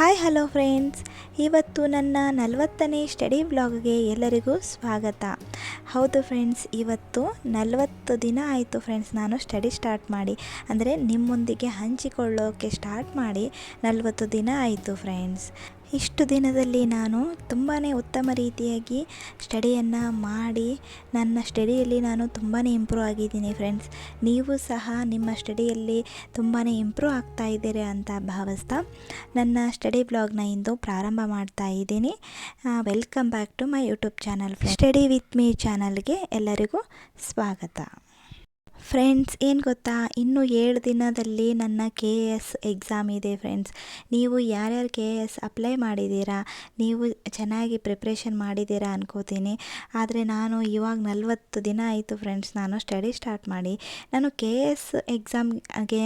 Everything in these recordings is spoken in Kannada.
Hi, hello friends. ಇವತ್ತು ನನ್ನ ನಲವತ್ತನೇ ಸ್ಟಡಿ ಬ್ಲಾಗ್ಗೆ ಎಲ್ಲರಿಗೂ ಸ್ವಾಗತ. ಹೌದು ಫ್ರೆಂಡ್ಸ್, ಇವತ್ತು ನಲವತ್ತು ದಿನ ಆಯಿತು ಫ್ರೆಂಡ್ಸ್ ನಾನು ಸ್ಟಡಿ ಸ್ಟಾರ್ಟ್ ಮಾಡಿ. ಅಂದರೆ ನಿಮ್ಮೊಂದಿಗೆ ಹಂಚಿಕೊಳ್ಳೋಕ್ಕೆ ಸ್ಟಾರ್ಟ್ ಮಾಡಿ ನಲವತ್ತು ದಿನ ಆಯಿತು ಫ್ರೆಂಡ್ಸ್. ಇಷ್ಟು ದಿನದಲ್ಲಿ ನಾನು ತುಂಬಾ ಉತ್ತಮ ರೀತಿಯಾಗಿ ಸ್ಟಡಿಯನ್ನು ಮಾಡಿ ನನ್ನ ಸ್ಟಡಿಯಲ್ಲಿ ನಾನು ತುಂಬಾ ಇಂಪ್ರೂವ್ ಆಗಿದ್ದೀನಿ ಫ್ರೆಂಡ್ಸ್. ನೀವು ಸಹ ನಿಮ್ಮ ಸ್ಟಡಿಯಲ್ಲಿ ತುಂಬಾ ಇಂಪ್ರೂವ್ ಆಗ್ತಾ ಇದ್ದೀರಿ ಅಂತ ಭಾವಿಸ್ತಾ ನನ್ನ ಸ್ಟಡಿ ಬ್ಲಾಗ್ನ ಇಂದು ಪ್ರಾರಂಭ ಮಾಡ್ತಾ ಇದ್ದೀನಿ. Welcome back to my YouTube channel study with me ಚಾನಲ್ಗೆ ಎಲ್ಲರಿಗೂ ಸ್ವಾಗತ. ಫ್ರೆಂಡ್ಸ್ ಏನು ಗೊತ್ತಾ? ಇನ್ನು ಏಳು ದಿನದಲ್ಲಿ ನನ್ನ ಕೆ ಎ ಎಸ್ ಎಕ್ಸಾಮ್ ಇದೆ ಫ್ರೆಂಡ್ಸ್ ನೀವು ಯಾರ್ಯಾರು ಕೆ ಎ ಎಸ್ ಅಪ್ಲೈ ಮಾಡಿದ್ದೀರಾ? ನೀವು ಚೆನ್ನಾಗಿ ಪ್ರಿಪ್ರೇಷನ್ ಮಾಡಿದ್ದೀರಾ ಅನ್ಕೋತೀನಿ. ಆದರೆ ನಾನು ಇವಾಗ ನಲ್ವತ್ತು ದಿನ ಆಯಿತು ಫ್ರೆಂಡ್ಸ್ ನಾನು ಸ್ಟಡಿ ಸ್ಟಾರ್ಟ್ ಮಾಡಿ. ನಾನು ಕೆ ಎ ಎಸ್ ಎಕ್ಸಾಮ್ಗೆ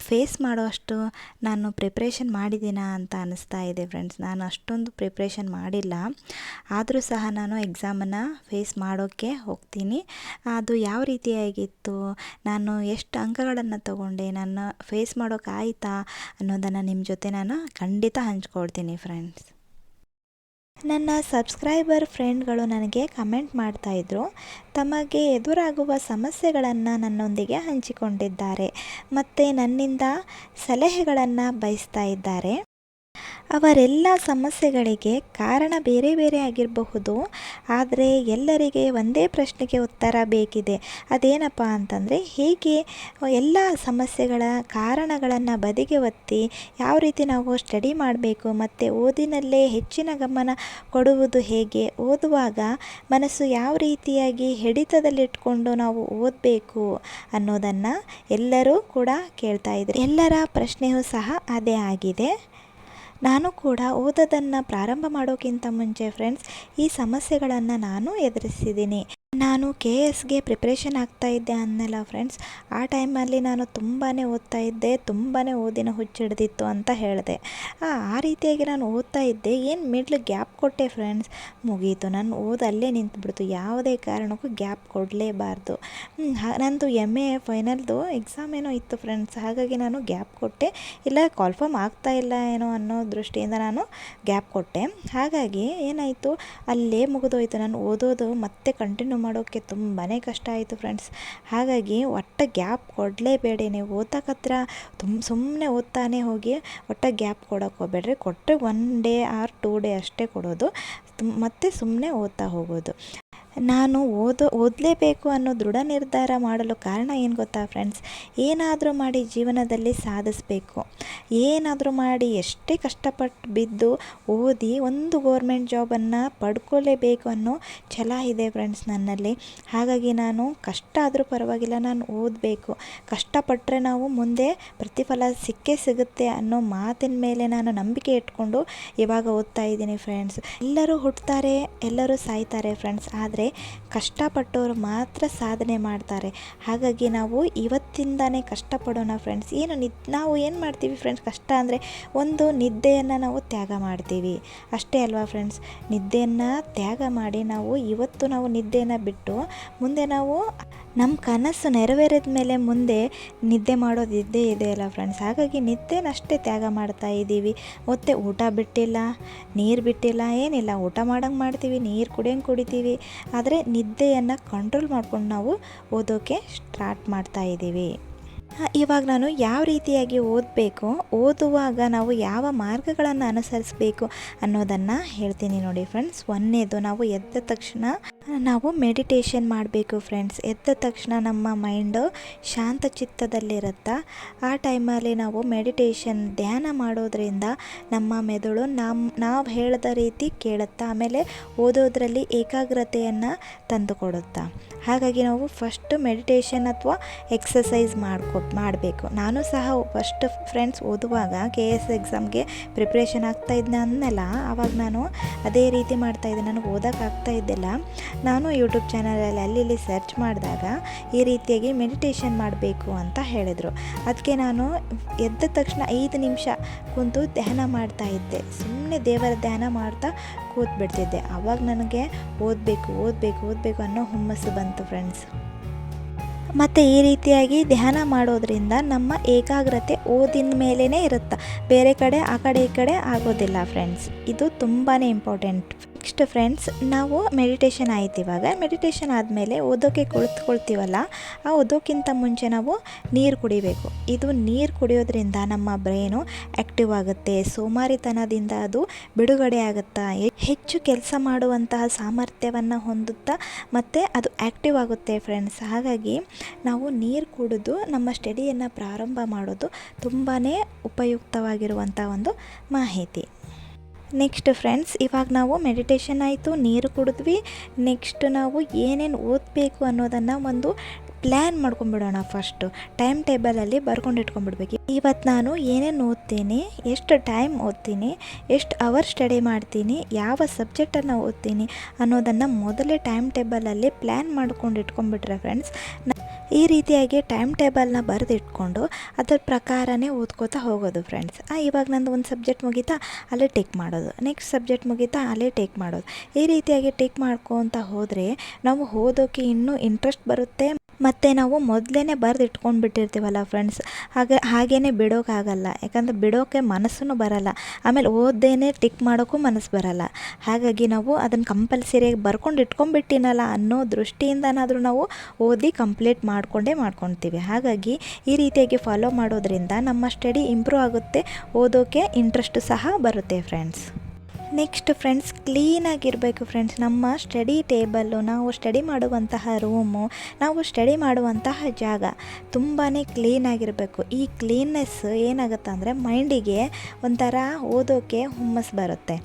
ಫೇಸ್ ಮಾಡೋಷ್ಟು ನಾನು ಪ್ರಿಪ್ರೇಷನ್ ಮಾಡಿದ್ದೀನ ಅಂತ ಅನಿಸ್ತಾ ಇದೆ ಫ್ರೆಂಡ್ಸ್ ನಾನು ಅಷ್ಟೊಂದು ಪ್ರಿಪ್ರೇಷನ್ ಮಾಡಿಲ್ಲ. ಆದರೂ ಸಹ ನಾನು ಎಕ್ಸಾಮನ್ನು ಫೇಸ್ ಮಾಡೋಕ್ಕೆ ಹೋಗ್ತೀನಿ. ಅದು ಯಾವ ರೀತಿಯಾಗಿತ್ತು? ನಾನು ಎಷ್ಟು ಅಂಕಗಳನ್ನು ತಗೊಂಡೆ? ನಾನು ಫೇಸ್ ಮಾಡೋಕ್ಕಾಯ್ತಾ ಅನ್ನೋದನ್ನು ನಿಮ್ಮ ಜೊತೆ ನಾನು ಖಂಡಿತ ಹಂಚ್ಕೊಳ್ತೀನಿ ಫ್ರೆಂಡ್ಸ್ ನನ್ನ ಸಬ್ಸ್ಕ್ರೈಬರ್ ಫ್ರೆಂಡ್ಗಳು ನನಗೆ ಕಮೆಂಟ್ ಮಾಡ್ತಾಯಿದ್ರು ತಮಗೆ ಎದುರಾಗುವ ಸಮಸ್ಯೆಗಳನ್ನು ನನ್ನೊಂದಿಗೆ ಹಂಚಿಕೊಂಡಿದ್ದಾರೆ. ಮತ್ತು ನನ್ನಿಂದ ಸಲಹೆಗಳನ್ನು ಬಯಸ್ತಾ ಇದ್ದಾರೆ. ಅವರೆಲ್ಲ ಸಮಸ್ಯೆಗಳಿಗೆ ಕಾರಣ ಬೇರೆ ಬೇರೆ ಆಗಿರಬಹುದು, ಆದರೆ ಎಲ್ಲರಿಗೆ ಒಂದೇ ಪ್ರಶ್ನೆಗೆ ಉತ್ತರ ಬೇಕಿದೆ. ಅದೇನಪ್ಪ ಅಂತಂದರೆ, ಹೇಗೆ ಎಲ್ಲ ಸಮಸ್ಯೆಗಳ ಕಾರಣಗಳನ್ನು ಬದಿಗೆ ಒತ್ತಿ ಯಾವ ರೀತಿ ನಾವು ಸ್ಟಡಿ ಮಾಡಬೇಕು, ಮತ್ತು ಓದಿನಲ್ಲೇ ಹೆಚ್ಚಿನ ಗಮನ ಕೊಡುವುದು ಹೇಗೆ, ಓದುವಾಗ ಮನಸ್ಸು ಯಾವ ರೀತಿಯಾಗಿ ಹಿಡಿತದಲ್ಲಿಟ್ಕೊಂಡು ನಾವು ಓದಬೇಕು ಅನ್ನೋದನ್ನು ಎಲ್ಲರೂ ಕೂಡ ಕೇಳ್ತಾ ಇದ್ದಾರೆ ಎಲ್ಲರ ಪ್ರಶ್ನೆಯೂ ಸಹ ಅದೇ ಆಗಿದೆ. ನಾನು ಕೂಡ ಓದೋದನ್ನು ಪ್ರಾರಂಭ ಮಾಡೋಕ್ಕಿಂತ ಮುಂಚೆ ಫ್ರೆಂಡ್ಸ್ ಈ ಸಮಸ್ಯೆಗಳನ್ನು ನಾನು ಎದುರಿಸಿದ್ದೀನಿ. ನಾನು ಕೆ ಎಸ್ಗೆ ಪ್ರಿಪ್ರೇಷನ್ ಆಗ್ತಾ ಇದ್ದೆ ಅನ್ನಲ್ಲ ಫ್ರೆಂಡ್ಸ್ ಆ ಟೈಮಲ್ಲಿ ನಾನು ತುಂಬಾ ಓದ್ತಾ ಇದ್ದೆ ತುಂಬಾ ಓದಿನ ಹುಚ್ಚಿಡ್ದಿತ್ತು ಅಂತ ಹೇಳಿದೆ. ಆ ರೀತಿಯಾಗಿ ನಾನು ಓದ್ತಾ ಇದ್ದೆ. ಏನು ಮಿಡ್ಲ್ ಗ್ಯಾಪ್ ಕೊಟ್ಟೆ ಫ್ರೆಂಡ್ಸ್ ಮುಗೀತು. ನಾನು ಓದು ಅಲ್ಲೇ ನಿಂತುಬಿಡ್ತು. ಯಾವುದೇ ಕಾರಣಕ್ಕೂ ಗ್ಯಾಪ್ ಕೊಡಲೇಬಾರ್ದು. ನಂದು ಎಂ ಎ ಫೈನಲ್ದು ಎಕ್ಸಾಮ್ ಏನೋ ಇತ್ತು ಫ್ರೆಂಡ್ಸ್ ಹಾಗಾಗಿ ನಾನು ಗ್ಯಾಪ್ ಕೊಟ್ಟೆ. ಇಲ್ಲ ಕಾಲ್ಫಾರ್ಮ್ ಆಗ್ತಾ ಇಲ್ಲ ಏನೋ ಅನ್ನೋ ದೃಷ್ಟಿಯಿಂದ ನಾನು ಗ್ಯಾಪ್ ಕೊಟ್ಟೆ. ಹಾಗಾಗಿ ಏನಾಯಿತು? ಅಲ್ಲೇ ಮುಗಿದೋಯ್ತು. ನಾನು ಓದೋದು ಮತ್ತೆ ಕಂಟಿನ್ಯೂ ಮಾಡೋಕ್ಕೆ ತುಂಬಾ ಕಷ್ಟ ಆಯಿತು ಫ್ರೆಂಡ್ಸ್ ಹಾಗಾಗಿ ಒಟ್ಟು ಗ್ಯಾಪ್ ಕೊಡಲೇಬೇಡಿ. ನೀವು ಓದಕ್ಕತ್ರ ತುಂಬ ಸುಮ್ಮನೆ ಓದ್ತಾನೆ ಹೋಗಿ ಒಟ್ಟು ಗ್ಯಾಪ್ ಕೊಡೋಕೆ ಹೋಗ್ಬೇಡ್ರಿ. ಕೊಟ್ಟರೆ one day or two day ಅಷ್ಟೇ ಕೊಡೋದು. ಮತ್ತು ಸುಮ್ಮನೆ ಓದ್ತಾ ಹೋಗೋದು. ನಾನು ಓದೋ, ಓದಲೇಬೇಕು ಅನ್ನೋ ದೃಢ ನಿರ್ಧಾರ ಮಾಡಲು ಕಾರಣ ಏನು ಗೊತ್ತಾ ಫ್ರೆಂಡ್ಸ್ ಏನಾದರೂ ಮಾಡಿ ಜೀವನದಲ್ಲಿ ಸಾಧಿಸಬೇಕು. ಏನಾದರೂ ಮಾಡಿ ಎಷ್ಟೇ ಕಷ್ಟಪಟ್ಟು ಬಿದ್ದು ಓದಿ ಒಂದು ಗೋರ್ಮೆಂಟ್ ಜಾಬನ್ನು ಪಡ್ಕೊಳ್ಳೇಬೇಕು ಅನ್ನೋ ಛಲ ಇದೆ ಫ್ರೆಂಡ್ಸ್ ನನ್ನಲ್ಲಿ. ಹಾಗಾಗಿ ನಾನು ಕಷ್ಟ ಆದರೂ ಪರವಾಗಿಲ್ಲ, ನಾನು ಓದಬೇಕು. ಕಷ್ಟಪಟ್ಟರೆ ನಾವು ಮುಂದೆ ಪ್ರತಿಫಲ ಸಿಕ್ಕೇ ಸಿಗುತ್ತೆ ಅನ್ನೋ ಮಾತಿನ ಮೇಲೆ ನಾನು ನಂಬಿಕೆ ಇಟ್ಕೊಂಡು ಇವಾಗ ಓದ್ತಾ ಇದ್ದೀನಿ ಫ್ರೆಂಡ್ಸ್ ಎಲ್ಲರೂ ಹುಟ್ಟುತ್ತಾರೆ ಎಲ್ಲರೂ ಸಾಯ್ತಾರೆ ಫ್ರೆಂಡ್ಸ್ ಆದರೆ ಕಷ್ಟಪಟ್ಟವರು ಮಾತ್ರ ಸಾಧನೆ ಮಾಡ್ತಾರೆ. ಹಾಗಾಗಿ ನಾವು ಇವತ್ತಿಂದಾನೇ ಕಷ್ಟಪಡೋಣ ಫ್ರೆಂಡ್ಸ್ ಏನು ನಿದ್, ನಾವು ಏನು ಮಾಡ್ತೀವಿ ಫ್ರೆಂಡ್ಸ್ ಕಷ್ಟ ಅಂದರೆ ಒಂದು ನಿದ್ದೆಯನ್ನು ನಾವು ತ್ಯಾಗ ಮಾಡ್ತೀವಿ. ಅಷ್ಟೇ ಅಲ್ವಾ ಫ್ರೆಂಡ್ಸ್ ನಿದ್ದೆಯನ್ನು ತ್ಯಾಗ ಮಾಡಿ ನಾವು ಇವತ್ತು ನಾವು ನಿದ್ದೆಯನ್ನು ಬಿಟ್ಟು ಮುಂದೆ ನಾವು ನಮ್ಮ ಕನಸು ನೆರವೇರಿದ ಮೇಲೆ ಮುಂದೆ ನಿದ್ದೆ ಮಾಡೋದು ಇದ್ದೇ ಇದೆ ಅಲ್ಲ ಫ್ರೆಂಡ್ಸ್ ಹಾಗಾಗಿ ನಿದ್ದೆನಷ್ಟೇ ತ್ಯಾಗ ಮಾಡ್ತಾ ಇದ್ದೀವಿ. ಮತ್ತು ಊಟ ಬಿಟ್ಟಿಲ್ಲ, ನೀರು ಬಿಟ್ಟಿಲ್ಲ, ಏನಿಲ್ಲ. ಊಟ ಮಾಡೋಂಗೆ ಮಾಡ್ತೀವಿ, ನೀರು ಕುಡಿಯಂಗೆ ಕುಡಿತೀವಿ. ಆದರೆ ನಿದ್ದೆಯನ್ನು ಕಂಟ್ರೋಲ್ ಮಾಡ್ಕೊಂಡು ನಾವು ಓದೋಕ್ಕೆ ಸ್ಟಾರ್ಟ್ ಮಾಡ್ತಾ ಇದ್ದೀವಿ. ಇವಾಗ ನಾನು ಯಾವ ರೀತಿಯಾಗಿ ಓದಬೇಕು, ಓದುವಾಗ ನಾವು ಯಾವ ಮಾರ್ಗಗಳನ್ನು ಅನುಸರಿಸಬೇಕು ಅನ್ನೋದನ್ನು ಹೇಳ್ತೀನಿ ನೋಡಿ ಫ್ರೆಂಡ್ಸ್ ಒಂದನೇದು ನಾವು ಎದ್ದ ತಕ್ಷಣ ನಾವು ಮೆಡಿಟೇಷನ್ ಮಾಡಬೇಕು ಫ್ರೆಂಡ್ಸ್ ಎದ್ದ ತಕ್ಷಣ ನಮ್ಮ ಮೈಂಡು ಶಾಂತ ಚಿತ್ತದಲ್ಲಿರುತ್ತಾ. ಆ ಟೈಮಲ್ಲಿ ನಾವು ಮೆಡಿಟೇಷನ್ ಧ್ಯಾನ ಮಾಡೋದ್ರಿಂದ ನಮ್ಮ ಮೆದುಳು ನಮ್ಮ ನಾವು ಹೇಳಿದ ರೀತಿ ಕೇಳುತ್ತಾ, ಆಮೇಲೆ ಓದೋದ್ರಲ್ಲಿ ಏಕಾಗ್ರತೆಯನ್ನು ತಂದುಕೊಡುತ್ತಾ. ಹಾಗಾಗಿ ನಾವು ಫಸ್ಟ್ ಮೆಡಿಟೇಷನ್ ಅಥವಾ ಎಕ್ಸಸೈಸ್ ಮಾಡ್ಕೊ, ಮಾಡಬೇಕು. ನಾನು ಸಹ ಫಸ್ಟ್ ಫ್ರೆಂಡ್ಸ್ ಓದುವಾಗ ಕೆ ಎಸ್ ಎಕ್ಸಾಮ್ಗೆ ಪ್ರಿಪ್ರೇಷನ್ ಆಗ್ತಾ ಇದ್ದೆ ಅಂದನಲ್ಲ, ಆವಾಗ ನಾನು ಅದೇ ರೀತಿ ಮಾಡ್ತಾಯಿದ್ದೆ ನನಗೆ ಓದೋಕ್ಕಾಗ್ತಾ ಇದ್ದಿಲ್ಲ. ನಾನು ಯೂಟ್ಯೂಬ್ ಚಾನಲಲ್ಲಿ ಅಲ್ಲಿ ಇಲ್ಲಿ ಸರ್ಚ್ ಮಾಡಿದಾಗ ಈ ರೀತಿಯಾಗಿ ಮೆಡಿಟೇಷನ್ ಮಾಡಬೇಕು ಅಂತ ಹೇಳಿದರು. ಅದಕ್ಕೆ ನಾನು ಎದ್ದ ತಕ್ಷಣ ಐದು ನಿಮಿಷ ಕುಂತು ಧ್ಯಾನ ಮಾಡ್ತಾ ಇದ್ದೆ. ಸುಮ್ಮನೆ ದೇವರ ಧ್ಯಾನ ಮಾಡ್ತಾ ಕೂತ್ಬಿಡ್ತಿದ್ದೆ. ಆವಾಗ ನನಗೆ ಓದಬೇಕು ಓದಬೇಕು ಓದಬೇಕು ಅನ್ನೋ ಹುಮ್ಮಸ್ಸು ಬಂತು ಫ್ರೆಂಡ್ಸ್ ಮತ್ತು ಈ ರೀತಿಯಾಗಿ ಧ್ಯಾನ ಮಾಡೋದ್ರಿಂದ ನಮ್ಮ ಏಕಾಗ್ರತೆ ಓದಿನ ಮೇಲೇ ಇರುತ್ತೆ. ಬೇರೆ ಕಡೆ, ಆ ಕಡೆ, ಈ ಕಡೆ ಆಗೋದಿಲ್ಲ ಫ್ರೆಂಡ್ಸ್ ಇದು ತುಂಬಾ ಇಂಪಾರ್ಟೆಂಟ್ ನೆಕ್ಸ್ಟ್ ಫ್ರೆಂಡ್ಸ್, ನಾವು ಮೆಡಿಟೇಷನ್ ಆಯ್ತು ಇವಾಗ. ಮೆಡಿಟೇಷನ್ ಆದಮೇಲೆ ಓದೋಕ್ಕೆ ಕುಳಿತುಕೊಳ್ತೀವಲ್ಲ ಆ ಓದೋಕ್ಕಿಂತ ಮುಂಚೆ ನಾವು ನೀರು ಕುಡಿಬೇಕು. ಇದು ನೀರು ಕುಡಿಯೋದ್ರಿಂದ ನಮ್ಮ ಬ್ರೈನು ಆ್ಯಕ್ಟಿವ್ ಆಗುತ್ತೆ. ಸೋಮಾರಿತನದಿಂದ ಅದು ಬಿಡುಗಡೆ ಆಗುತ್ತಾ, ಹೆಚ್ಚು ಕೆಲಸ ಮಾಡುವಂತಹ ಸಾಮರ್ಥ್ಯವನ್ನು ಹೊಂದುತ್ತಾ, ಮತ್ತು ಅದು ಆ್ಯಕ್ಟಿವ್ ಆಗುತ್ತೆ ಫ್ರೆಂಡ್ಸ್ ಹಾಗಾಗಿ ನಾವು ನೀರು ಕುಡಿದು ನಮ್ಮ ಸ್ಟಡಿಯನ್ನು ಪ್ರಾರಂಭ ಮಾಡೋದು ತುಂಬಾ ಉಪಯುಕ್ತವಾಗಿರುವಂಥ ಒಂದು ಮಾಹಿತಿ. ನೆಕ್ಸ್ಟ್ ಫ್ರೆಂಡ್ಸ್ ಇವಾಗ ನಾವು ಮೆಡಿಟೇಷನ್ ಆಯಿತು, ನೀರು ಕುಡಿದ್ವಿ. ನೆಕ್ಸ್ಟ್ ನಾವು ಏನೇನು ಓದಬೇಕು ಅನ್ನೋದನ್ನು ಒಂದು ಪ್ಲ್ಯಾನ್ ಮಾಡ್ಕೊಂಬಿಡೋಣ ಫಸ್ಟು ಟೈಮ್ ಟೇಬಲಲ್ಲಿ ಬರ್ಕೊಂಡು ಇಟ್ಕೊಂಡ್ಬಿಡ್ಬೇಕು. ಇವತ್ತು ನಾನು ಏನೇನು ಓದ್ತೀನಿ, ಎಷ್ಟು ಟೈಮ್ ಓದ್ತೀನಿ, ಎಷ್ಟು ಅವರ್ ಸ್ಟಡಿ ಮಾಡ್ತೀನಿ, ಯಾವ ಸಬ್ಜೆಕ್ಟನ್ನು ಓದ್ತೀನಿ ಅನ್ನೋದನ್ನು ಮೊದಲೇ ಟೈಮ್ ಟೇಬಲಲ್ಲಿ ಪ್ಲ್ಯಾನ್ ಮಾಡ್ಕೊಂಡು ಇಟ್ಕೊಂಡ್ಬಿಟ್ರೆ ಫ್ರೆಂಡ್ಸ್ ಈ ರೀತಿಯಾಗಿ ಟೈಮ್ ಟೇಬಲ್ನ ಬರೆದಿಟ್ಕೊಂಡು ಅದ್ರ ಪ್ರಕಾರನೇ ಓದ್ಕೋತಾ ಹೋಗೋದು ಫ್ರೆಂಡ್ಸ್. ಇವಾಗ ನಂದು ಒಂದು ಸಬ್ಜೆಕ್ಟ್ ಮುಗೀತಾ, ಅಲ್ಲೇ ಟೇಕ್ ಮಾಡೋದು. ನೆಕ್ಸ್ಟ್ ಸಬ್ಜೆಕ್ಟ್ ಮುಗೀತಾ, ಅಲ್ಲೇ ಟೇಕ್ ಮಾಡೋದು. ಈ ರೀತಿಯಾಗಿ ಟೇಕ್ ಮಾಡ್ಕೊತ ಹೋದರೆ ನಾವು ಓದೋಕ್ಕೆ ಇನ್ನೂ ಇಂಟ್ರೆಸ್ಟ್ ಬರುತ್ತೆ. ಮತ್ತು ನಾವು ಮೊದಲೇ ಬರೆದು ಇಟ್ಕೊಂಡು ಬಿಟ್ಟಿರ್ತೀವಲ್ಲ ಫ್ರೆಂಡ್ಸ್ ಹಾಗೆ ಹಾಗೇ ಬಿಡೋಕ್ಕಾಗಲ್ಲ ಯಾಕಂದರೆ ಬಿಡೋಕ್ಕೆ ಮನಸ್ಸೂ ಬರಲ್ಲ. ಆಮೇಲೆ ಓದ್ದೇನೆ ಟಿಕ್ ಮಾಡೋಕ್ಕೂ ಮನಸ್ಸು ಬರಲ್ಲ. ಹಾಗಾಗಿ ನಾವು ಅದನ್ನು ಕಂಪಲ್ಸರಿಯಾಗಿ ಬರ್ಕೊಂಡು ಇಟ್ಕೊಂಡ್ಬಿಟ್ಟಿನಲ್ಲ ಅನ್ನೋ ದೃಷ್ಟಿಯಿಂದನಾದರೂ ನಾವು ಓದಿ ಕಂಪ್ಲೀಟ್ ಮಾಡಿಕೊಂಡೇ ಮಾಡ್ಕೊತೀವಿ. ಹಾಗಾಗಿ ಈ ರೀತಿಯಾಗಿ ಫಾಲೋ ಮಾಡೋದ್ರಿಂದ ನಮ್ಮ ಸ್ಟಡಿ ಇಂಪ್ರೂವ್ ಆಗುತ್ತೆ. ಓದೋಕ್ಕೆ ಇಂಟ್ರೆಸ್ಟ್ ಸಹ ಬರುತ್ತೆ ಫ್ರೆಂಡ್ಸ್ ನೆಕ್ಸ್ಟ್ ಫ್ರೆಂಡ್ಸ್ ಕ್ಲೀನಾಗಿರಬೇಕು ಫ್ರೆಂಡ್ಸ್ ನಮ್ಮ ಸ್ಟಡಿ ಟೇಬಲ್ಲು ನಾವು ಸ್ಟಡಿ ಮಾಡುವಂತಹ ರೂಮು ನಾವು ಸ್ಟಡಿ ಮಾಡುವಂತಹ ಜಾಗ ತುಂಬಾ ಕ್ಲೀನಾಗಿರಬೇಕು ಈ ಕ್ಲೀನ್ನೆಸ್ ಏನಾಗುತ್ತೆ ಅಂದರೆ ಮೈಂಡಿಗೆ ಒಂಥರ ಓದೋಕ್ಕೆ ಹುಮ್ಮಸ್ ಬರುತ್ತೆ.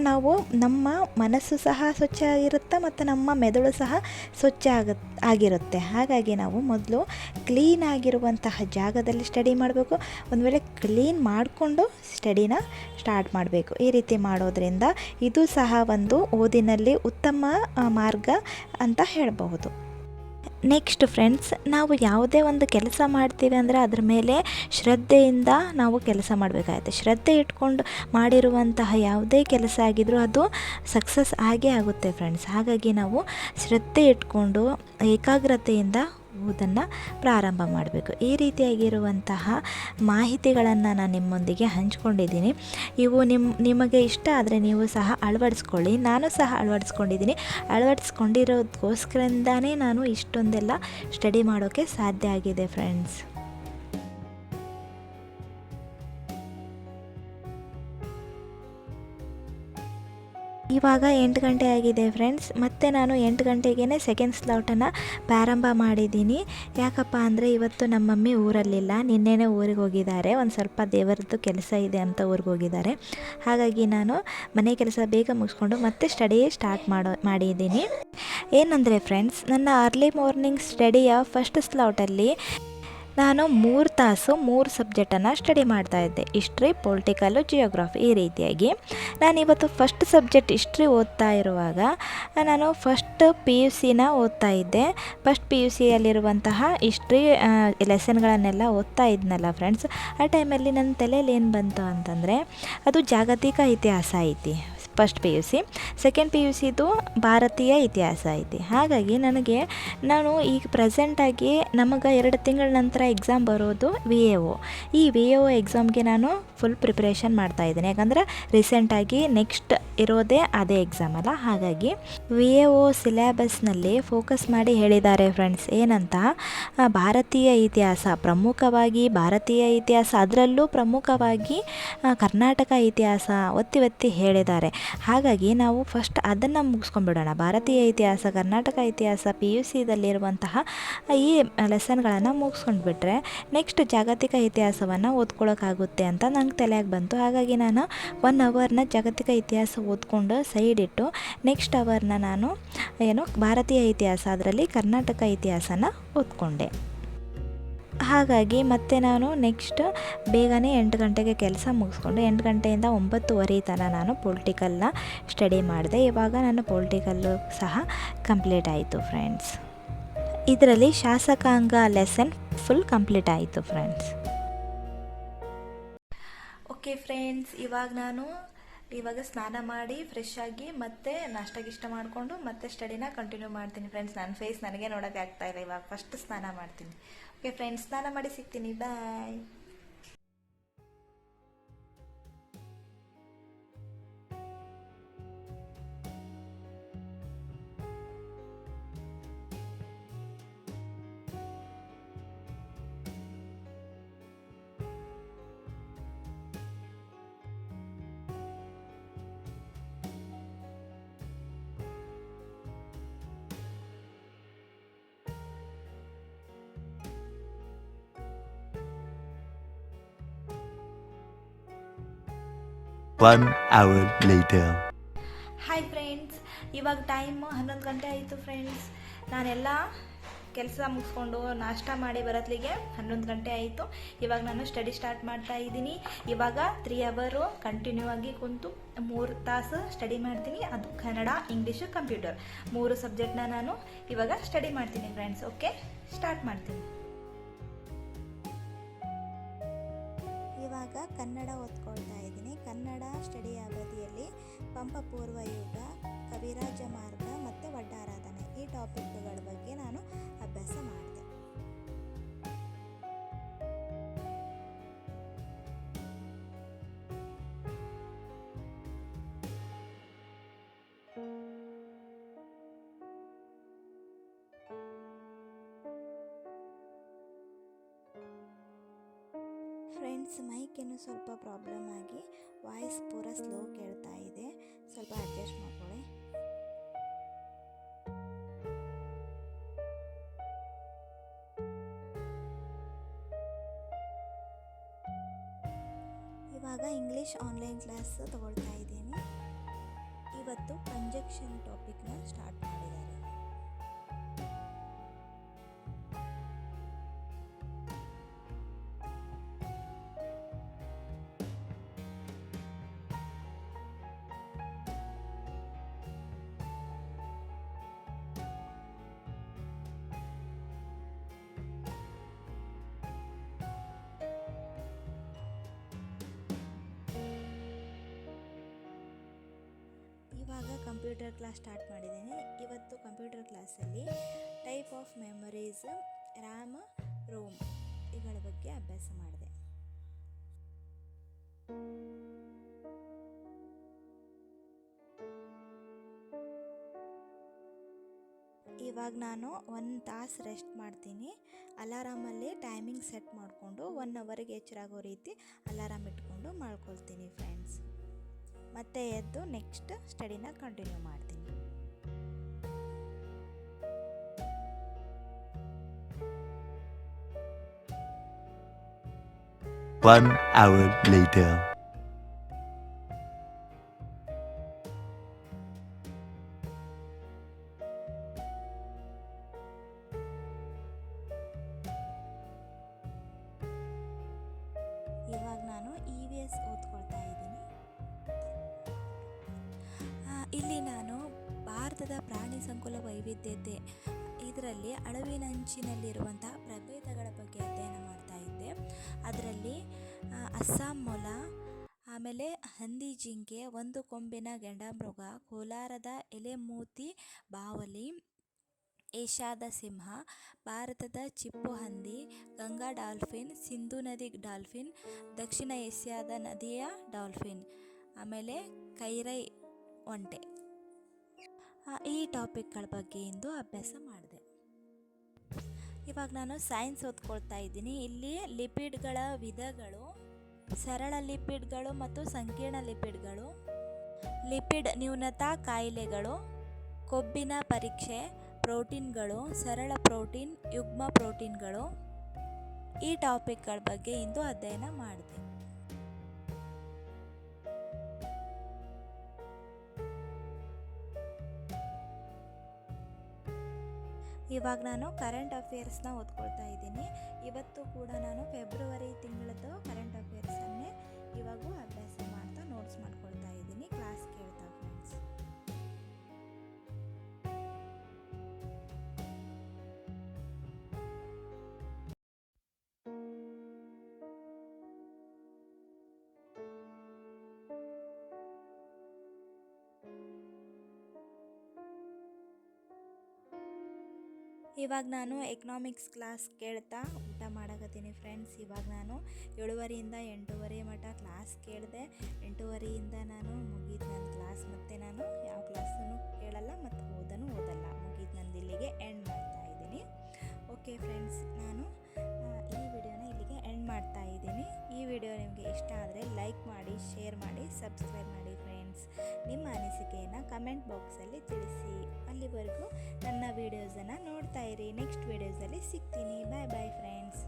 ನಾವು ನಮ್ಮ ಮನಸ್ಸು ಸಹ ಸ್ವಚ್ಛ ಆಗಿರುತ್ತೆ ಮತ್ತು ನಮ್ಮ ಮೆದುಳು ಸಹ ಸ್ವಚ್ಛ ಆಗ, ಆಗಿರುತ್ತೆ. ಹಾಗಾಗಿ ನಾವು ಮೊದಲು ಕ್ಲೀನಾಗಿರುವಂತಹ ಜಾಗದಲ್ಲಿ ಸ್ಟಡಿ ಮಾಡಬೇಕು. ಒಂದು ವೇಳೆ ಕ್ಲೀನ್ ಮಾಡಿಕೊಂಡು ಸ್ಟಡಿನ ಸ್ಟಾರ್ಟ್ ಮಾಡಬೇಕು. ಈ ರೀತಿ ಮಾಡೋದ್ರಿಂದ ಇದು ಸಹ ಒಂದು ಓದಿನಲ್ಲಿ ಉತ್ತಮ ಮಾರ್ಗ ಅಂತ ಹೇಳಬಹುದು. ನೆಕ್ಸ್ಟ್ ಫ್ರೆಂಡ್ಸ್ ನಾವು ಯಾವುದೇ ಒಂದು ಕೆಲಸ ಮಾಡ್ತೀವಿ ಅಂದರೆ ಅದ್ರ ಮೇಲೆ ಶ್ರದ್ಧೆಯಿಂದ ನಾವು ಕೆಲಸ ಮಾಡಬೇಕಾಗುತ್ತೆ. ಶ್ರದ್ಧೆ ಇಟ್ಕೊಂಡು ಮಾಡಿರುವಂತಹ ಯಾವುದೇ ಕೆಲಸ ಆಗಿದ್ರೂ ಅದು ಸಕ್ಸಸ್ ಆಗೇ ಆಗುತ್ತೆ ಫ್ರೆಂಡ್ಸ್ ಹಾಗಾಗಿ ನಾವು ಶ್ರದ್ಧೆ ಇಟ್ಕೊಂಡು ಏಕಾಗ್ರತೆಯಿಂದ ಓದನ್ನು ಪ್ರಾರಂಭ ಮಾಡಬೇಕು. ಈ ರೀತಿಯಾಗಿರುವಂತಹ ಮಾಹಿತಿಗಳನ್ನು ನಾನು ನಿಮ್ಮೊಂದಿಗೆ ಹಂಚ್ಕೊಂಡಿದ್ದೀನಿ. ಇವು ನಿಮ್ಮ ನಿಮಗೆ ಇಷ್ಟ ಆದರೆ ನೀವು ಸಹ ಅಳವಡಿಸ್ಕೊಳ್ಳಿ. ನಾನು ಸಹ ಅಳವಡಿಸ್ಕೊಂಡಿದ್ದೀನಿ. ಅಳವಡಿಸ್ಕೊಂಡಿರೋದಕ್ಕೋಸ್ಕರದಿಂದನೇ ನಾನು ಇಷ್ಟೊಂದೆಲ್ಲ ಸ್ಟಡಿ ಮಾಡೋಕ್ಕೆ ಸಾಧ್ಯ ಆಗಿದೆ ಫ್ರೆಂಡ್ಸ್ ಇವಾಗ ಎಂಟು ಗಂಟೆ ಆಗಿದೆ ಫ್ರೆಂಡ್ಸ್ ಮತ್ತೆ ನಾನು ಎಂಟು ಗಂಟೆಗೇ ಸೆಕೆಂಡ್ ಸ್ಲಾಟನ್ನು ಪ್ರಾರಂಭ ಮಾಡಿದ್ದೀನಿ. ಯಾಕಪ್ಪ ಅಂದರೆ ಇವತ್ತು ನಮ್ಮ ಮಮ್ಮಿ ಊರಲ್ಲಿಲ್ಲ. ನಿನ್ನೆನೇ ಊರಿಗೆ ಹೋಗಿದ್ದಾರೆ. ಒಂದು ಸ್ವಲ್ಪ ದೇವರದ್ದು ಕೆಲಸ ಇದೆ ಅಂತ ಊರಿಗೆ ಹೋಗಿದ್ದಾರೆ. ಹಾಗಾಗಿ ನಾನು ಮನೆ ಕೆಲಸ ಬೇಗ ಮುಗಿಸ್ಕೊಂಡು ಮತ್ತೆ ಸ್ಟಡಿ ಸ್ಟಾರ್ಟ್ ಮಾಡೋ, ಮಾಡಿದ್ದೀನಿ. ಏನಂದರೆ ಫ್ರೆಂಡ್ಸ್ ನನ್ನ ಅರ್ಲಿ ಮಾರ್ನಿಂಗ್ ಸ್ಟಡಿಯ ಫಸ್ಟ್ ಸ್ಲಾಟಲ್ಲಿ ನಾನು ಮೂರು ತಾಸು, ಮೂರು ಸಬ್ಜೆಕ್ಟನ್ನು ಸ್ಟಡಿ ಮಾಡ್ತಾ ಇದ್ದೆ. ಹಿಸ್ಟ್ರಿ, ಪೊಲಿಟಿಕಲ್ಲು, ಜಿಯೋಗ್ರಫಿ ಈ ರೀತಿಯಾಗಿ. ನಾನು ಇವತ್ತು ಫಸ್ಟ್ ಸಬ್ಜೆಕ್ಟ್ ಹಿಸ್ಟ್ರಿ ಓದ್ತಾ ಇರುವಾಗ, ನಾನು ಫಸ್ಟ್ ಪಿ ಯು ಸಿನ ಓದ್ತಾ ಇದ್ದೆ. ಫಸ್ಟ್ ಪಿ ಯು ಸಿಯಲ್ಲಿರುವಂತಹ ಹಿಸ್ಟ್ರಿ ಲೆಸನ್ಗಳನ್ನೆಲ್ಲ ಓದ್ತಾ ಇದ್ನಲ್ಲ ಫ್ರೆಂಡ್ಸ್ ಆ ಟೈಮಲ್ಲಿ ನನ್ನ ತಲೆಯಲ್ಲಿ ಏನು ಬಂತು ಅಂತಂದರೆ, ಅದು ಜಾಗತಿಕ ಇತಿಹಾಸ ಐತಿ. First P U C second P U ಸಿದು ಭಾರತೀಯ ಇತಿಹಾಸ ಐತಿ. ಹಾಗಾಗಿ ನನಗೆ ನಾನು ಈಗ ಪ್ರೆಸೆಂಟಾಗಿ ನಮಗೆ ಎರಡು ತಿಂಗಳ ನಂತರ ಎಕ್ಸಾಮ್ ಬರೋದು ವಿ ಎ ಒ ಈ ವಿ ಎ ಒ ಎಕ್ಸಾಮ್ಗೆ ನಾನು ಫುಲ್ ಪ್ರಿಪ್ರೇಷನ್ ಮಾಡ್ತಾಯಿದ್ದೀನಿ ಯಾಕಂದರೆ ರೀಸೆಂಟಾಗಿ ನೆಕ್ಸ್ಟ್ ಇರೋದೇ ಅದೇ ಎಕ್ಸಾಮ್ ಅಲ್ಲ. ಹಾಗಾಗಿ ವಿ ಎ ಒ ಸಿಲೆಬಸ್ನಲ್ಲಿ ಫೋಕಸ್ ಮಾಡಿ ಹೇಳಿದ್ದಾರೆ ಫ್ರೆಂಡ್ಸ್ ಏನಂತ? ಭಾರತೀಯ ಇತಿಹಾಸ. ಪ್ರಮುಖವಾಗಿ ಭಾರತೀಯ ಇತಿಹಾಸ. ಅದರಲ್ಲೂ ಪ್ರಮುಖವಾಗಿ ಕರ್ನಾಟಕ ಇತಿಹಾಸ ಒತ್ತಿ ಒತ್ತಿ ಹೇಳಿದ್ದಾರೆ. ಹಾಗಾಗಿ ನಾವು ಫಸ್ಟ್ ಅದನ್ನು ಮುಗಿಸ್ಕೊಂಡ್ಬಿಡೋಣ. ಭಾರತೀಯ ಇತಿಹಾಸ, ಕರ್ನಾಟಕ ಇತಿಹಾಸ ಪಿ ಯು ಸಿದಲ್ಲಿರುವಂತಹ ಈ ಲೆಸನ್ಗಳನ್ನು ಮುಗಿಸ್ಕೊಂಡ್ಬಿಟ್ರೆ ನೆಕ್ಸ್ಟ್ ಜಾಗತಿಕ ಇತಿಹಾಸವನ್ನು ಓದ್ಕೊಳ್ಳೋಕ್ಕಾಗುತ್ತೆ ಅಂತ ನಂಗೆ ತಲೆಯಾಗಿ ಬಂತು. ಹಾಗಾಗಿ ನಾನು ಒನ್ ಅವರ್ನ ಜಾಗತಿಕ ಇತಿಹಾಸ ಓದ್ಕೊಂಡು ಸೈಡ್ ಇಟ್ಟು ನೆಕ್ಸ್ಟ್ ಅವರ್ನ ನಾನು ಏನು ಭಾರತೀಯ ಇತಿಹಾಸ ಅದರಲ್ಲಿ ಕರ್ನಾಟಕ ಇತಿಹಾಸನ ಓದ್ಕೊಂಡೆ. ಹಾಗಾಗಿ ಮತ್ತೆ ನಾನು ನೆಕ್ಸ್ಟ್ ಬೇಗನೆ ಎಂಟು ಗಂಟೆಗೆ ಕೆಲಸ ಮುಗಿಸ್ಕೊಂಡು ಎಂಟು ಗಂಟೆಯಿಂದ ಒಂಬತ್ತುವರೆ ತನಕ ನಾನು ಪೊಲಿಟಿಕಲ್ನ ಸ್ಟಡಿ ಮಾಡಿದೆ. ಇವಾಗ ನಾನು ಪೊಲಿಟಿಕಲ್ಲು ಸಹ ಕಂಪ್ಲೀಟ್ ಆಯಿತು ಫ್ರೆಂಡ್ಸ್ ಇದರಲ್ಲಿ ಶಾಸಕಾಂಗ ಲೆಸನ್ ಫುಲ್ ಕಂಪ್ಲೀಟ್ ಆಯಿತು ಫ್ರೆಂಡ್ಸ್ ಓಕೆ ಫ್ರೆಂಡ್ಸ್ ಇವಾಗ ನಾನು ಇವಾಗ ಸ್ನಾನ ಮಾಡಿ ಫ್ರೆಶ್ ಆಗಿ ಮತ್ತೆ ನಾಷ್ಟ ಗಿಷ್ಟ ಮಾಡಿಕೊಂಡು ಮತ್ತೆ ಸ್ಟಡಿನ ಕಂಟಿನ್ಯೂ ಮಾಡ್ತೀನಿ ಫ್ರೆಂಡ್ಸ್ ನನ್ನ ಫೇಸ್ ನನಗೆ ನೋಡೋಕೆ ಆಗ್ತಾ ಇಲ್ಲ. ಇವಾಗ ಫಸ್ಟ್ ಸ್ನಾನ ಮಾಡ್ತೀನಿ. ಓಕೆ ಫ್ರೆಂಡ್ಸ್ ಸ್ನಾನ ಮಾಡಿ ಸಿಗ್ತೀನಿ. Bye One hour later hi friends ಇವಾಗ ಟೈಮ್ ಹನ್ನೊಂದು ಗಂಟೆ ಆಯಿತು ಫ್ರೆಂಡ್ಸ್ ನಾನೆಲ್ಲ ಕೆಲಸ ಮುಗಿಸ್ಕೊಂಡು ನಾಷ್ಟ ಮಾಡಿ ಬರೋತ್ಲಿಗೆ ಹನ್ನೊಂದು ಗಂಟೆ ಆಯಿತು. ಇವಾಗ ನಾನು ಸ್ಟಡಿ ಸ್ಟಾರ್ಟ್ ಮಾಡ್ತಾ ಇದ್ದೀನಿ. ಇವಾಗ ತ್ರೀ ಅವರು ಕಂಟಿನ್ಯೂ ಆಗಿ ಕುಂತು ಮೂರು ತಾಸು ಸ್ಟಡಿ ಮಾಡ್ತೀನಿ. ಅದು ಕನ್ನಡ ಇಂಗ್ಲೀಷು ಕಂಪ್ಯೂಟರ್ ಮೂರು ಸಬ್ಜೆಕ್ಟ್ನ ನಾನು ಇವಾಗ ಸ್ಟಡಿ ಮಾಡ್ತೀನಿ ಫ್ರೆಂಡ್ಸ್ ಓಕೆ ಸ್ಟಾರ್ಟ್ ಮಾಡ್ತೀನಿ. ಇವಾಗ ಕನ್ನಡ ಓದ್ಕೊಳ್ತಾ ಕನ್ನಡ ಸ್ಟಡಿ ಅವಧಿಯಲ್ಲಿ ಪಂಪಪೂರ್ವ ಯುಗ, ಕವಿರಾಜ ಮಾರ್ಗ ಮತ್ತು ವಡ್ಡಾರಾಧನೆ ಈ ಟಾಪಿಕ್ಗಳ ಬಗ್ಗೆ ನಾನು ಅಭ್ಯಾಸ ಮಾಡಿದೆ. ಫ್ರೆಂಡ್ಸ್ ಮೈಕೇನು ಸ್ವಲ್ಪ ಪ್ರಾಬ್ಲಮ್ ಆಗಿ ವಾಯ್ಸ್ ಪೂರ ಸ್ಲೋ ಕೇಳ್ತಾ ಇದೆ. ಸ್ವಲ್ಪ ಅಡ್ಜಸ್ಟ್ ಮಾಡ್ಕೊಳ್ಳಿ. ಇವಾಗ ಇಂಗ್ಲೀಷ್ ಆನ್ಲೈನ್ ಕ್ಲಾಸ್ ತಗೊಳ್ತಾ ಇದ್ದೀನಿ. ಇವತ್ತು ಕಂಜಕ್ಷನ್ ಟಾಪಿಕ್ನ ಸ್ಟಾರ್ಟ್ ಮಾಡಿದ್ದಾರೆ ಇವಾಗ ಕಂಪ್ಯೂಟರ್ ಕ್ಲಾಸ್ ಸ್ಟಾರ್ಟ್ ಮಾಡಿದ್ದೀನಿ. ಇವತ್ತು ಕಂಪ್ಯೂಟರ್ ಕ್ಲಾಸಲ್ಲಿ type of memories RAM ROM ಇವುಗಳ ಬಗ್ಗೆ ಅಭ್ಯಾಸ ಮಾಡಿದೆ. ಇವಾಗ ನಾನು ಒಂದು ತಾಸು ರೆಸ್ಟ್ ಮಾಡ್ತೀನಿ. ಅಲಾರಾಮಲ್ಲಿ ಟೈಮಿಂಗ್ ಸೆಟ್ ಮಾಡಿಕೊಂಡು ಒನ್ ಅವರಿಗೆ ಎಚ್ಚರಾಗೋ ರೀತಿ ಅಲಾರಾಮ್ ಇಟ್ಕೊಂಡು ಮಾಡ್ಕೊಳ್ತೀನಿ ಫ್ರೆಂಡ್ಸ್ ಮತ್ತೆ ಎದ್ದು ನೆಕ್ಸ್ಟ್ ಸ್ಟಡಿನ ಕಂಟಿನ್ಯೂ ಮಾಡ್ತೀನಿ One hour later. ಇಲ್ಲಿ ನಾನು ಭಾರತದ ಪ್ರಾಣಿ ಸಂಕುಲ ವೈವಿಧ್ಯತೆ, ಇದರಲ್ಲಿ ಅಳವಿನಂಚಿನಲ್ಲಿರುವಂತಹ ಪ್ರಭೇದಗಳ ಬಗ್ಗೆ ಅಧ್ಯಯನ ಮಾಡ್ತಾ ಇದ್ದೆ. ಅದರಲ್ಲಿ ಅಸ್ಸಾಂ ಮೊಲ, ಆಮೇಲೆ ಹಂದಿ ಜಿಂಕೆ, ಒಂದು ಕೊಂಬಿನ ಗೆಂಡಮೃಗ, ಕೋಲಾರದ ಎಲೆಮೂತಿ ಬಾವಲಿ, ಏಷ್ಯಾದ ಸಿಂಹ, ಭಾರತದ ಚಿಪ್ಪು ಹಂದಿ, ಗಂಗಾ ಡಾಲ್ಫಿನ್, ಸಿಂಧು ನದಿ ಡಾಲ್ಫಿನ್, ದಕ್ಷಿಣ ಏಷ್ಯಾದ ನದಿಯ ಡಾಲ್ಫಿನ್, ಆಮೇಲೆ ಕೈರೈ ಒಂಟೆ. ಈ ಟಾಪಿಕ್ಗಳ ಬಗ್ಗೆ ಇಂದು ಅಭ್ಯಾಸ ಮಾಡಿದೆ. ಇವಾಗ ನಾನು ಸೈನ್ಸ್ ಓದ್ಕೊಳ್ತಾ ಇದ್ದೀನಿ. ಇಲ್ಲಿ ಲಿಪಿಡ್ಗಳ ವಿಧಗಳು, ಸರಳ ಲಿಪಿಡ್ಗಳು ಮತ್ತು ಸಂಕೀರ್ಣ ಲಿಪಿಡ್ಗಳು ಲಿಪಿಡ್ ನ್ಯೂನತಾ ಕಾಯಿಲೆಗಳು, ಕೊಬ್ಬಿನ ಪರೀಕ್ಷೆ, ಪ್ರೋಟೀನ್ಗಳು, ಸರಳ ಪ್ರೋಟೀನ್, ಯುಗ್ಮ ಪ್ರೋಟೀನ್ಗಳು, ಈ ಟಾಪಿಕ್ಗಳ ಬಗ್ಗೆ ಇಂದು ಅಧ್ಯಯನ ಮಾಡಿದೆ. ಇವಾಗ ನಾನು ಕರೆಂಟ್ ಅಫೇರ್ಸ್ನ ಓದ್ಕೊಳ್ತಾ ಇದ್ದೀನಿ. ಇವತ್ತು ಕೂಡ ನಾನು ಫೆಬ್ರವರಿ ತಿಂಗಳದ್ದು ಕರೆಂಟ್ ಅಫೇರ್ಸನ್ನೇ ಇವಾಗೂ ಅಭ್ಯಾಸ ಮಾಡ್ತಾ ನೋಟ್ಸ್ ಮಾಡ್ಕೊಳ್ತಾ ಇವಾಗ ನಾನು ಎಕನಾಮಿಕ್ಸ್ ಕ್ಲಾಸ್ ಕೇಳ್ತಾ ಊಟ ಮಾಡಕತ್ತೀನಿ ಫ್ರೆಂಡ್ಸ್ ಇವಾಗ ನಾನು ಏಳುವರೆಯಿಂದ ಎಂಟೂವರೆ ಮಟ್ಟ ಕ್ಲಾಸ್ ಕೇಳಿದೆ. ಎಂಟೂವರೆಯಿಂದ ನಾನು ಮುಗಿದ ನನ್ನ ಕ್ಲಾಸ್ ಮತ್ತು ನಾನು ಯಾವ ಕ್ಲಾಸನ್ನು ಕೇಳಲ್ಲ ಮತ್ತು ಓದನು ಓದಲ್ಲ. ಮುಗಿದ ನಂದು ಇಲ್ಲಿಗೆ ಎಂಡ್ ಮಾಡ್ತಾ ಇದ್ದೀನಿ. ಓಕೆ ಫ್ರೆಂಡ್ಸ್ ನಾನು ಈ ವಿಡಿಯೋನ ಇಲ್ಲಿಗೆ ಎಂಡ್ ಮಾಡ್ತಾ ಇದ್ದೀನಿ. ಈ ವಿಡಿಯೋ ನಿಮಗೆ ಇಷ್ಟ ಆದರೆ ಲೈಕ್ ಮಾಡಿ ಶೇರ್ ಮಾಡಿ ಸಬ್ಸ್ಕ್ರೈಬ್ ಮಾಡಿ. ಫ್ರೆಂಡ್ಸ್ ನಿಮ್ಮ ಅನಿಸಿಕೆಯನ್ನು ಕಮೆಂಟ್ ಬಾಕ್ಸಲ್ಲಿ ತಿಳಿಸಿ. ಅಲ್ಲಿವರೆಗೂ ನನ್ನ ವೀಡಿಯೋಸನ್ನು ನೋಡ್ತಾ ಇರಿ. ನೆಕ್ಸ್ಟ್ ವೀಡಿಯೋಸಲ್ಲಿ ಸಿಗ್ತೀನಿ. ಬಾಯ್ ಬಾಯ್ ಫ್ರೆಂಡ್ಸ್